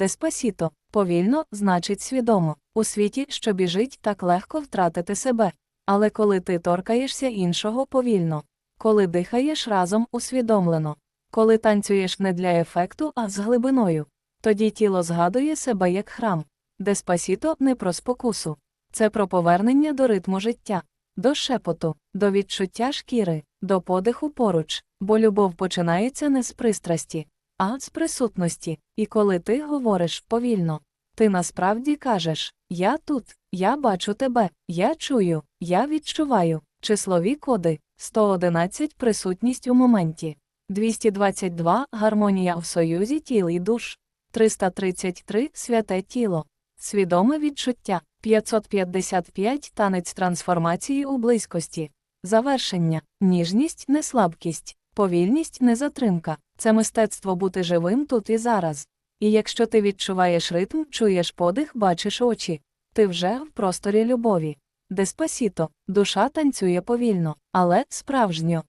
Деспасіто повільно значить свідомо. У світі, що біжить, так легко втратити себе. Але коли ти торкаєшся іншого повільно, коли дихаєш разом усвідомлено, коли танцюєш не для ефекту, а з глибиною, тоді тіло згадує себе як храм. Деспасіто не про спокусу. Це про повернення до ритму життя, до шепоту, до відчуття шкіри, до подиху поруч, бо любов починається не з пристрасті, а з присутності. І коли ти говориш повільно, ти насправді кажеш Я тут, я бачу тебе, я чую, я відчуваю. Числові коди 111 присутність у моменті, 222 гармонія в союзі тіл і душ, 333 святе тіло, свідоме відчуття, 555 танець трансформації у близькості, завершення, ніжність не слабкість, повільність не затримка. Це мистецтво бути живим тут і зараз. І якщо ти відчуваєш ритм, чуєш подих, бачиш очі, ти вже в просторі любові. Деспасіто, душа танцює повільно, але справжньо.